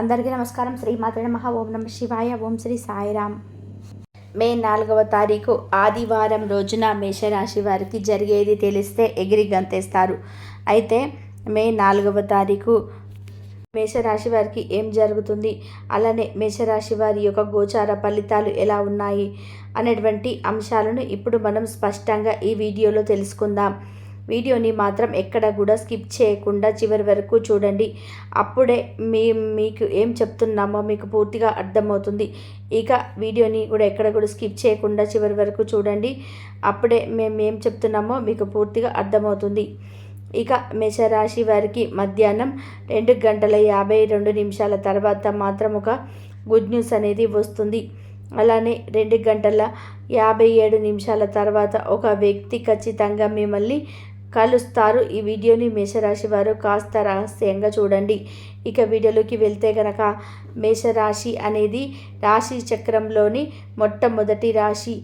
అందరికీ నమస్కారం. శ్రీ నమ. ఓం నమ శివాయ. ఓం శ్రీ సాయిరామ్. మే నాలుగవ తారీఖు ఆదివారం రోజున మేషరాశి వారికి జరిగేది తెలిస్తే ఎగిరి గంతేస్తారు. అయితే మే నాలుగవ తారీఖు మేషరాశి వారికి ఏం జరుగుతుంది? అలానే మేషరాశి వారి యొక్క గోచార ఫలితాలు ఎలా ఉన్నాయి? అనేటువంటి అంశాలను ఇప్పుడు మనం స్పష్టంగా ఈ వీడియోలో తెలుసుకుందాం. వీడియోని మాత్రం ఎక్కడ కూడా స్కిప్ చేయకుండా చివరి వరకు చూడండి. అప్పుడే మీ మీకు ఏం చెప్తున్నామో మీకు పూర్తిగా అర్థమవుతుంది. ఇక వీడియోని కూడా ఎక్కడ కూడా స్కిప్ చేయకుండా చివరి వరకు చూడండి. అప్పుడే మేము ఏం చెప్తున్నామో మీకు పూర్తిగా అర్థమవుతుంది. ఇక మేషరాశి వారికి మధ్యాహ్నం రెండు గంటల యాభై రెండు నిమిషాల తర్వాత మాత్రం ఒక గుడ్ న్యూస్ అనేది వస్తుంది. అలానే రెండు గంటల యాభై ఏడు నిమిషాల తర్వాత ఒక వ్యక్తి ఖచ్చితంగా మిమ్మల్ని కలుస్తారు. ఈ వీడియోని మేషరాశి వారు కాస్త రహస్యంగా చూడండి. ఇక వీడియోలోకి వెళ్తే కనుక మేషరాశి అనేది రాశి చక్రంలోని మొట్టమొదటి రాశి.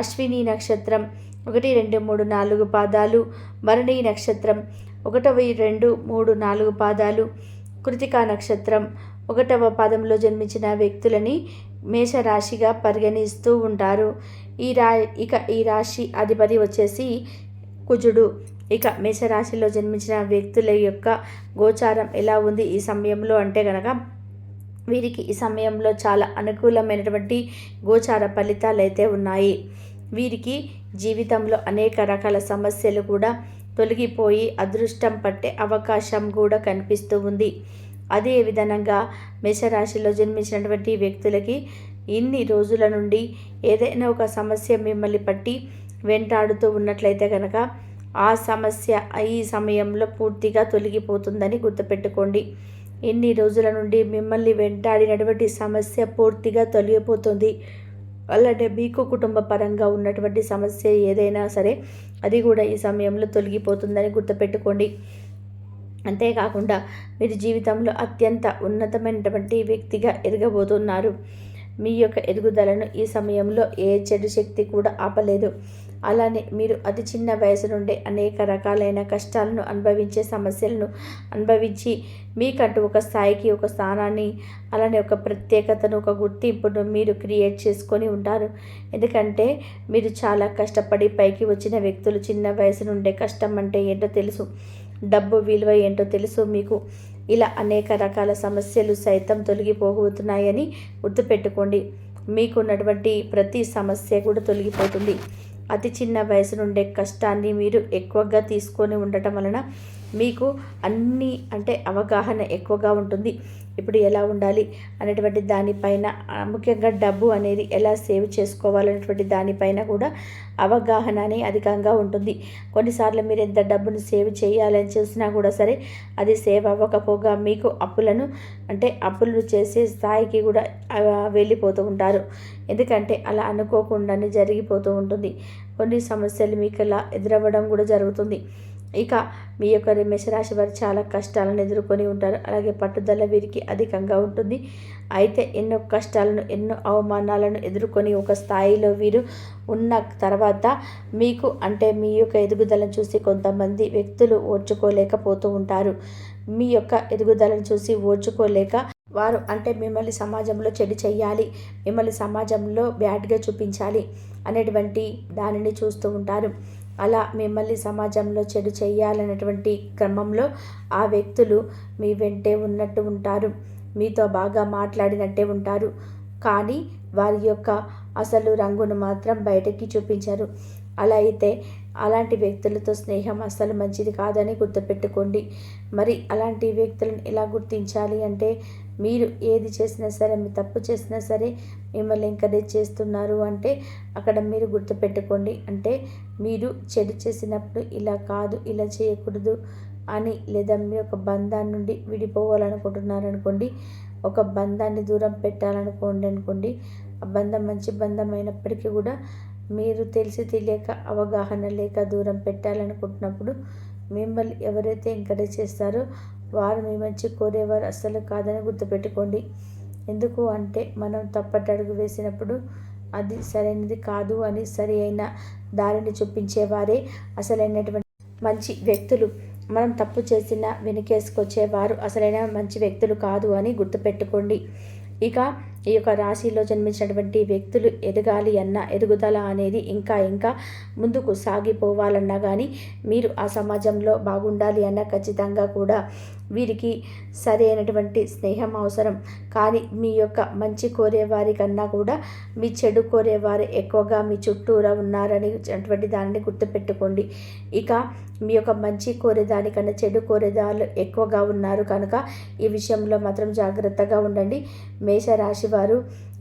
అశ్విని నక్షత్రం ఒకటి రెండు మూడు నాలుగు పాదాలు. భరణి నక్షత్రం ఒకటవ రెండు మూడు నాలుగు పాదాలు. కృతికా నక్షత్రం ఒకటవ పాదంలో జన్మించిన వ్యక్తులని మేషరాశిగా పరిగణిస్తూ ఉంటారు. ఈ రా ఇక ఈ రాశి అధిపతి వచ్చేసి కుజుడు. ఇక మేషరాశిలో జన్మించిన వ్యక్తుల యొక్క గోచారం ఎలా ఉంది ఈ సమయంలో అంటే కనుక వీరికి ఈ సమయంలో చాలా అనుకూలమైనటువంటి గోచార ఫలితాలు అయితే ఉన్నాయి. వీరికి జీవితంలో అనేక రకాల సమస్యలు కూడా తొలగిపోయి అదృష్టం పట్టే అవకాశం కూడా కనిపిస్తూ ఉంది. అదే విధంగా మేషరాశిలో జన్మించినటువంటి వ్యక్తులకి ఇన్ని రోజుల నుండి ఏదైనా ఒక సమస్య మిమ్మల్ని పట్టి వెంటాడుతూ ఉన్నట్లయితే కనుక ఆ సమస్య ఈ సమయంలో పూర్తిగా తొలగిపోతుందని గుర్తుపెట్టుకోండి. ఎన్ని రోజుల నుండి మిమ్మల్ని వెంటాడినటువంటి సమస్య పూర్తిగా తొలగిపోతుంది. అలాంటి మీకు కుటుంబ పరంగా ఉన్నటువంటి సమస్య ఏదైనా సరే అది కూడా ఈ సమయంలో తొలగిపోతుందని గుర్తుపెట్టుకోండి. అంతేకాకుండా మీరు జీవితంలో అత్యంత ఉన్నతమైనటువంటి వ్యక్తిగా ఎదగబోతున్నారు. మీ యొక్క ఎదుగుదలను ఈ సమయంలో ఏ చెడు శక్తి కూడా ఆపలేదు. అలానే మీరు అతి చిన్న వయసు నుండే అనేక రకాలైన కష్టాలను అనుభవించే సమస్యలను అనుభవించి మీకంటూ ఒక స్థాయికి ఒక స్థానాన్ని అలానే ఒక ప్రత్యేకతను ఒక గుర్తింపును మీరు క్రియేట్ చేసుకొని ఉంటారు. ఎందుకంటే మీరు చాలా కష్టపడి పైకి వచ్చిన వ్యక్తులు చిన్న వయసు నుండే కష్టం అంటే ఏంటో తెలుసు. డబ్బు విలువ ఏంటో తెలుసు. మీకు ఇలా అనేక రకాల సమస్యలు సైతం తొలగిపోబోతున్నాయని గుర్తుపెట్టుకోండి. మీకున్నటువంటి ప్రతి సమస్య కూడా తొలగిపోతుంది. అతి చిన్న వయసు నుండే కష్టాన్ని మీరు ఎక్కువగా తీసుకొని ఉండటం వలన మీకు అన్నీ అంటే అవగాహన ఎక్కువగా ఉంటుంది. ఇప్పుడు ఎలా ఉండాలి అనేటువంటి దానిపైన ముఖ్యంగా డబ్బు అనేది ఎలా సేవ్ చేసుకోవాలనేటువంటి దానిపైన కూడా అవగాహన అని అధికంగా ఉంటుంది. కొన్నిసార్లు మీరు ఎంత డబ్బును సేవ్ చేయాలని చూసినా కూడా సరే అది సేవ్ అవ్వకపోగా మీకు అప్పులను అంటే అప్పులు చేసే స్థాయికి కూడా వెళ్ళిపోతూ ఉంటారు. ఎందుకంటే అలా అనుకోకుండానే జరిగిపోతూ ఉంటుంది. కొన్ని సమస్యలు మీకు అలా ఎదురవ్వడం కూడా జరుగుతుంది. ఇక మీ యొక్క మేషరాశి వారు చాలా కష్టాలను ఎదుర్కొని ఉంటారు. అలాగే పట్టుదల వీరికి అధికంగా ఉంటుంది. అయితే ఎన్నో కష్టాలను ఎన్నో అవమానాలను ఎదుర్కొని ఒక స్థాయిలో వీరు ఉన్న తర్వాత మీకు అంటే మీ యొక్క ఎదుగుదలను చూసి కొంతమంది వ్యక్తులు ఓర్చుకోలేకపోతూ ఉంటారు. మీ యొక్క ఎదుగుదలను చూసి ఓర్చుకోలేక వారు అంటే మిమ్మల్ని సమాజంలో చెడు చేయాలి మిమ్మల్ని సమాజంలో బ్యాడ్గా చూపించాలి అనేటువంటి దానిని చూస్తూ ఉంటారు. అలా మిమ్మల్ని సమాజంలో చెడు చేయాలనేటువంటి క్రమంలో ఆ వ్యక్తులు మీ వెంటే ఉన్నట్టు ఉంటారు. మీతో బాగా మాట్లాడినట్టే ఉంటారు. కానీ వారి యొక్క అసలు రంగును మాత్రం బయటకి చూపించారు. అలా అయితే అలాంటి వ్యక్తులతో స్నేహం అస్సలు మంచిది కాదని గుర్తుపెట్టుకోండి. మరి అలాంటి వ్యక్తులను ఎలా గుర్తించాలి అంటే మీరు ఏది చేసినా సరే మీ తప్పు చేసినా సరే మిమ్మల్ని ఎంకరేజ్ చేస్తున్నారు అంటే అక్కడ మీరు గుర్తుపెట్టుకోండి. అంటే మీరు చెడు చేసినప్పుడు ఇలా కాదు ఇలా చేయకూడదు అని లేదా మీ ఒక బంధాన్ని నుండి విడిపోవాలనుకుంటున్నారు అనుకోండి ఒక బంధాన్ని దూరం పెట్టాలనుకోండి అనుకోండి ఆ బంధం మంచి బంధం అయినప్పటికీ కూడా మీరు తెలిసి తెలియక అవగాహన లేక దూరం పెట్టాలనుకుంటున్నప్పుడు మిమ్మల్ని ఎవరైతే ఎంకరేజ్ చేస్తారో వారు మీ మంచి కోరేవారు అస్సలు కాదని గుర్తుపెట్టుకోండి. ఎందుకు అంటే మనం తప్పటడుగు వేసినప్పుడు అది సరైనది కాదు అని సరి అయిన దారిని చూపించేవారే అసలైనటువంటి మంచి వ్యక్తులు. మనం తప్పు చేసిన వెనుకేసుకొచ్చేవారు అసలైన మంచి వ్యక్తులు కాదు అని గుర్తుపెట్టుకోండి. ఇక ఈ యొక్క రాశిలో జన్మించినటువంటి వ్యక్తులు ఎదగాలి అన్న ఎదుగుదల అనేది ఇంకా ఇంకా ముందుకు సాగిపోవాలన్నా కానీ మీరు ఆ సమాజంలో బాగుండాలి అన్న ఖచ్చితంగా కూడా వీరికి సరైనటువంటి స్నేహం అవసరం. కానీ మీ యొక్క మంచి కోరేవారి కన్నా కూడా మీ చెడు కోరేవారు ఎక్కువగా మీ చుట్టూరా ఉన్నారని అటువంటి దానిని గుర్తుపెట్టుకోండి. ఇక మీ యొక్క మంచి కోరేదానికన్నా చెడు కోరేదారులు ఎక్కువగా ఉన్నారు కనుక ఈ విషయంలో మాత్రం జాగ్రత్తగా ఉండండి. మేషరాశి వారు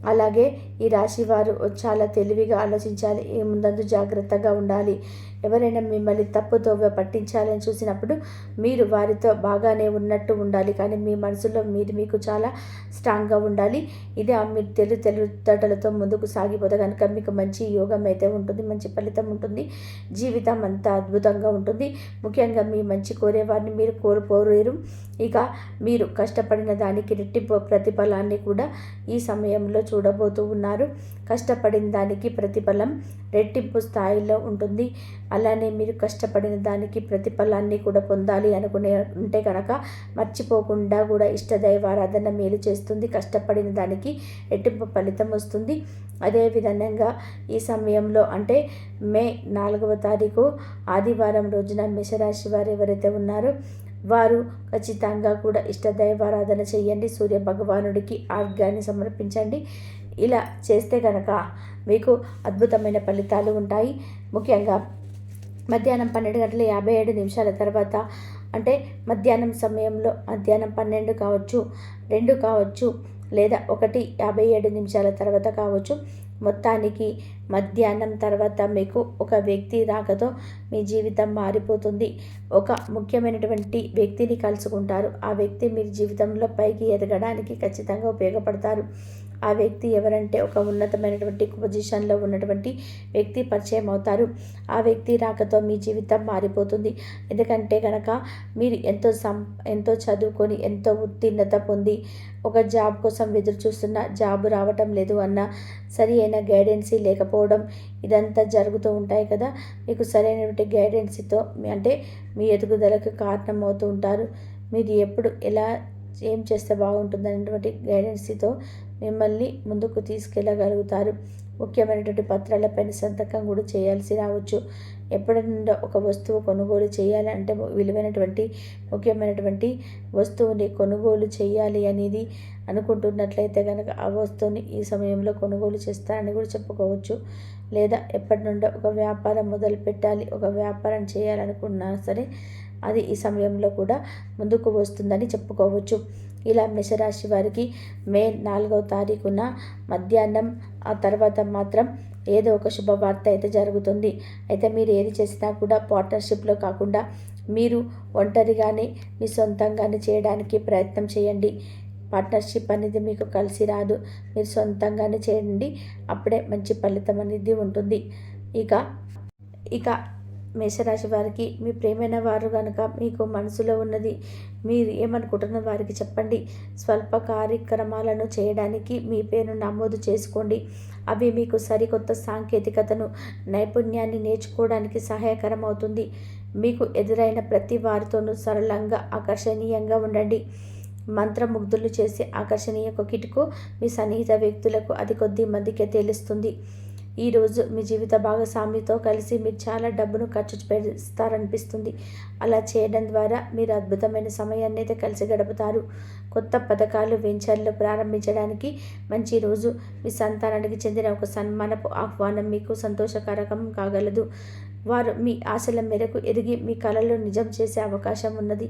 అలాగే ఈ రాశి వారు చాలా తెలివిగా ఆలోచించాలి ముందందు జాగ్రత్తగా ఉండాలి. ఎవరైనా మిమ్మల్ని తప్పుతో పట్టించాలని చూసినప్పుడు మీరు వారితో బాగానే ఉన్నట్టు ఉండాలి. కానీ మీ మనసులో మీరు మీకు చాలా స్ట్రాంగ్గా ఉండాలి. ఇది మీరు తెలు తెలుతటలతో ముందుకు సాగిపోతే కనుక మీకు మంచి యోగం అయితే ఉంటుంది మంచి ఫలితం ఉంటుంది. జీవితం అంతా అద్భుతంగా ఉంటుంది. ముఖ్యంగా మీ మంచి కోరేవారిని మీరు కోల్పోలేరు. ఇక మీరు కష్టపడిన దానికి రెట్టింపు ప్రతిఫలాన్ని కూడా ఈ సమయంలో చూడబోతూ ఉన్నారు. కష్టపడిన దానికి ప్రతిఫలం రెట్టింపు స్థాయిలో ఉంటుంది. అలానే మీరు కష్టపడిన దానికి ప్రతిఫలాన్ని కూడా పొందాలి అనుకునే ఉంటే కనుక మర్చిపోకుండా కూడా ఇష్టదైవారాధన మేలు చేస్తుంది. కష్టపడిన దానికి రెట్టింపు ఫలితం వస్తుంది. అదేవిధంగా ఈ సమయంలో అంటే మే నాలుగవ తారీఖు ఆదివారం రోజున మేషరాశి వారు ఎవరైతే ఉన్నారో వారు ఖచ్చితంగా కూడా ఇష్టదైవారాధన చేయండి. సూర్య భగవానుడికి ఆర్గాన్ని సమర్పించండి. ఇలా చేస్తే కనుక మీకు అద్భుతమైన ఫలితాలు ఉంటాయి. ముఖ్యంగా మధ్యాహ్నం పన్నెండు గంటల యాభై ఏడు నిమిషాల తర్వాత అంటే మధ్యాహ్నం సమయంలో మధ్యాహ్నం పన్నెండు కావచ్చు రెండు కావచ్చు లేదా ఒకటి యాభై ఏడు నిమిషాల తర్వాత కావచ్చు. మొత్తానికి మధ్యాహ్నం తర్వాత మీకు ఒక వ్యక్తి రాకతో మీ జీవితం మారిపోతుంది. ఒక ముఖ్యమైనటువంటి వ్యక్తిని కలుసుకుంటారు. ఆ వ్యక్తి మీ జీవితంలో పైకి ఎదగడానికి ఖచ్చితంగా ఉపయోగపడతారు. ఆ వ్యక్తి ఎవరంటే ఒక ఉన్నతమైనటువంటి పొజిషన్లో ఉన్నటువంటి వ్యక్తి పరిచయం అవుతారు. ఆ వ్యక్తి రాకతో మీ జీవితం మారిపోతుంది. ఎందుకంటే కనుక మీరు ఎంతో సం ఎంతో చదువుకొని ఎంతో ఉత్తీర్ణత పొంది ఒక జాబ్ కోసం ఎదురు చూస్తున్న జాబ్ రావటం లేదు అన్న సరి అయిన గైడెన్సీ లేకపోవడం ఇదంతా జరుగుతూ ఉంటాయి కదా. మీకు సరైనటువంటి గైడెన్సీతో అంటే మీ ఎదుగుదలకు కారణం అవుతూ ఉంటారు. మీరు ఎప్పుడు ఎలా ఏం చేస్తే బాగుంటుంది అనేటువంటి గైడెన్సీతో మిమ్మల్ని ముందుకు తీసుకెళ్ళగలుగుతారు ముఖ్యమైనటువంటి పత్రాలపైన సంతకం కూడా చేయాల్సి రావచ్చు. ఎప్పుడైనా ఒక వస్తువు కొనుగోలు చేయాలంటే విలువైనటువంటి ముఖ్యమైనటువంటి వస్తువుని కొనుగోలు చేయాలి అనేది అనుకుంటున్నట్లయితే కనుక ఆ వస్తువుని ఈ సమయంలో కొనుగోలు చేస్తారని కూడా చెప్పుకోవచ్చు. లేదా ఎప్పటి నుండో ఒక వ్యాపారం మొదలు పెట్టాలి ఒక వ్యాపారం చేయాలనుకున్నా సరే అది ఈ సమయంలో కూడా ముందుకు వస్తుందని చెప్పుకోవచ్చు. ఇలా మేషరాశి వారికి మే నాలుగవ తారీఖున మధ్యాహ్నం ఆ తర్వాత మాత్రం ఏదో ఒక శుభవార్త అయితే జరుగుతుంది. అయితే మీరు ఏది చేసినా కూడా పార్ట్నర్షిప్లో కాకుండా మీరు ఒంటరిగానే మీ సొంతంగానే చేయడానికి ప్రయత్నం చేయండి. పార్ట్నర్షిప్ అనేది మీకు కలిసి రాదు. మీరు సొంతంగానే చేయండి. అప్పుడే మంచి ఫలితం అనేది ఉంటుంది. ఇక ఇక మేషరాశి వారికి మీ ప్రేమైన వారు కనుక మీకు మనసులో ఉన్నది మీరు ఏమనుకుంటున్న వారికి చెప్పండి. స్వల్ప కార్యక్రమాలను చేయడానికి మీ పేరు నమోదు చేసుకోండి. అవి మీకు సరికొత్త సాంకేతికతను నైపుణ్యాన్ని నేర్చుకోవడానికి సహాయకరం అవుతుంది మీకు ఎదురైన ప్రతి వారితోనూ సరళంగా ఆకర్షణీయంగా ఉండండి. మంత్రముగ్ధులు చేసి ఆకర్షణీయ కిటుకు మీ సన్నిహిత వ్యక్తులకు అది కొద్ది మందికే తెలుస్తుంది. ఈరోజు మీ జీవిత భాగస్వామితో కలిసి మీరు చాలా డబ్బును ఖర్చు పెడతారనిపిస్తుంది అలా చేయడం ద్వారా మీరు అద్భుతమైన సమయాన్ని అయితే కలిసి గడుపుతారు. కొత్త పథకాలు వెంచర్లు ప్రారంభించడానికి మంచి రోజు. మీ సంతానానికి చెందిన ఒక సన్మానపు ఆహ్వానం మీకు సంతోషకరకం కాగలదు. వారు మీ ఆశల మేరకు ఎదిగి మీ కళలు నిజం చేసే అవకాశం ఉన్నది.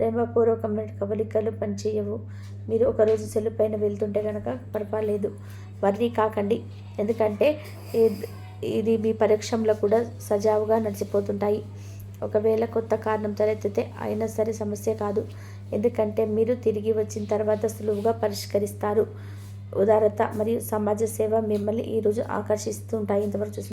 ప్రేమపూర్వకమైన కవలికలు పనిచేయవు. మీరు ఒకరోజు సెలవు పైన వెళ్తుంటే కనుక పర్వాలేదు. వర్రీ కాకండి. ఎందుకంటే ఇది మీ పరీక్షంలో కూడా సజావుగా నడిచిపోతుంటాయి. ఒకవేళ కొత్త కారణం తలెత్తితే అయినా సరే సమస్య కాదు. ఎందుకంటే మీరు తిరిగి వచ్చిన తర్వాత సులువుగా పరిష్కరిస్తారు. ఉదారత మరియు సమాజ సేవ మిమ్మల్ని ఈరోజు ఆకర్షిస్తుంటాయి. ఇంతవరకు చూసి